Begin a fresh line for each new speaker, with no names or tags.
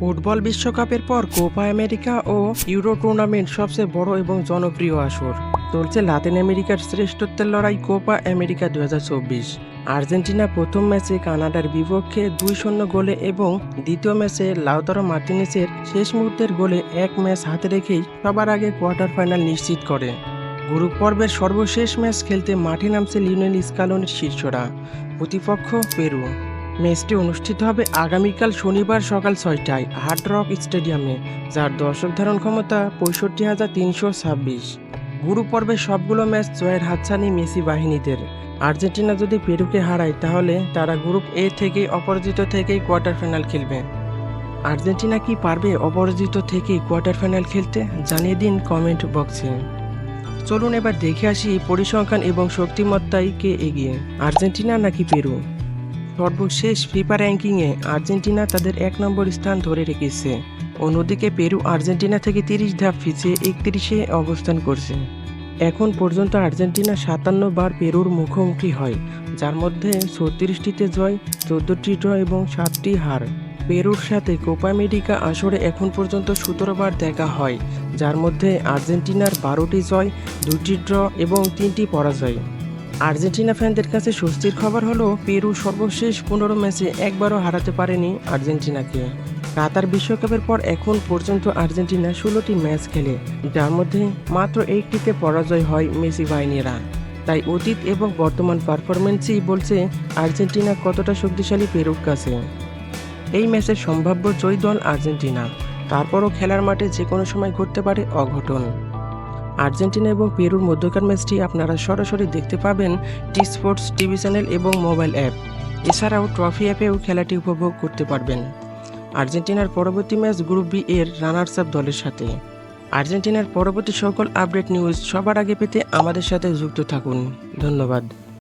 Football বিশ্বকাপের পর Copa America ও ইউরো টুর্নামেন্ট সবচেয়ে বড় এবং জনপ্রিয় আসর। চলছে লাতিন আমেরিকার শ্রেষ্ঠত্বের লড়াই কোপা আমেরিকা দু হাজার চব্বিশ। আর্জেন্টিনা প্রথম ম্যাচে কানাডার বিপক্ষে দুই শূন্য গোলে এবং দ্বিতীয় ম্যাচে লাউতারো মার্টিনেসের শেষ মুহূর্তের গোলে এক ম্যাচ হাতে রেখেই সবার আগে কোয়ার্টার ফাইনাল নিশ্চিত করে। গ্রুপ পর্বের সর্বশেষ ম্যাচ খেলতে মাঠে নামছে লিওনেল স্কালনের শীর্ষরা প্রতিপক্ষ পেরু। ম্যাচটি অনুষ্ঠিত হবে আগামীকাল শনিবার সকাল ছয়টায় হার্ড রক স্টেডিয়ামে, যার দর্শক ধারণ ক্ষমতা পঁয়ষট্টি হাজার তিনশো ছাব্বিশ। গুরু পর্বে সবগুলো ম্যাচ জয়ের হাতছানি মেসি বাহিনীদের। আর্জেন্টিনা যদি পেরুকে হারায়, তাহলে তারা গ্রুপ এ থেকে অপরাজিত থেকেই কোয়ার্টার ফাইনাল খেলবে। আর্জেন্টিনা কি পারবে অপরাজিত থেকে কোয়ার্টার ফাইনাল খেলতে? জানিয়ে দিন কমেন্ট বক্সে। চলুন এবার দেখে আসি পরিসংখ্যান এবং শক্তিমত্তায় কে এগিয়ে। আর্জেন্টিনা নাকি পেরু? সর্বশেষ ফিফা র্যাঙ্কিংয়ে আর্জেন্টিনা তাদের এক নম্বর স্থান ধরে রেখেছে। অন্যদিকে পেরু আর্জেন্টিনা থেকে তিরিশ ধাপ পিছিয়ে একত্রিশে অবস্থান করছে। এখন পর্যন্ত আর্জেন্টিনা সাতান্ন বার পেরুর মুখোমুখি হয়, যার মধ্যে ছত্রিশটিতে জয়, চোদ্দটি ড্র এবং সাতটি হার। পেরুর সাথে কোপা আমেরিকা আসরে এখন পর্যন্ত সতেরো বার দেখা হয়, যার মধ্যে আর্জেন্টিনার বারোটি জয়, দুটি ড্র এবং তিনটি পরাজয়। আর্জেন্টিনা ফ্যানদের কাছে স্বস্তির খবর হলো, পেরু সর্বশেষ পনেরো ম্যাচে একবারও হারাতে পারেনি আর্জেন্টিনাকে। কাতার বিশ্বকাপের পর এখন পর্যন্ত আর্জেন্টিনা ষোলোটি ম্যাচ খেলে, যার মধ্যে মাত্র একটিতে পরাজয় হয় মেসি বাহিনীরা। তাই অতীত এবং বর্তমান পারফরমেন্সই বলছে আর্জেন্টিনা কতটা শক্তিশালী পেরুর কাছে। এই ম্যাচের সম্ভাব্য জয়ী দল আর্জেন্টিনা। তারপরও খেলার মাঠে যে কোনো সময় ঘটতে পারে অঘটন। আর্জেন্টিনা এবং পেরুর মধ্যকার ম্যাচটি আপনারা সরাসরি দেখতে পাবেন টি স্পোর্টস টিভি চ্যানেল এবং মোবাইল অ্যাপ। এছাড়াও ট্রফি অ্যাপেও খেলাটি উপভোগ করতে পারবেন। আর্জেন্টিনার পরবর্তী ম্যাচ গ্রুপ বি এর রানার্স আপ দলের সাথে। আর্জেন্টিনার পরবর্তী সকল আপডেট নিউজ সবার আগে পেতে আমাদের সাথে যুক্ত থাকুন। ধন্যবাদ।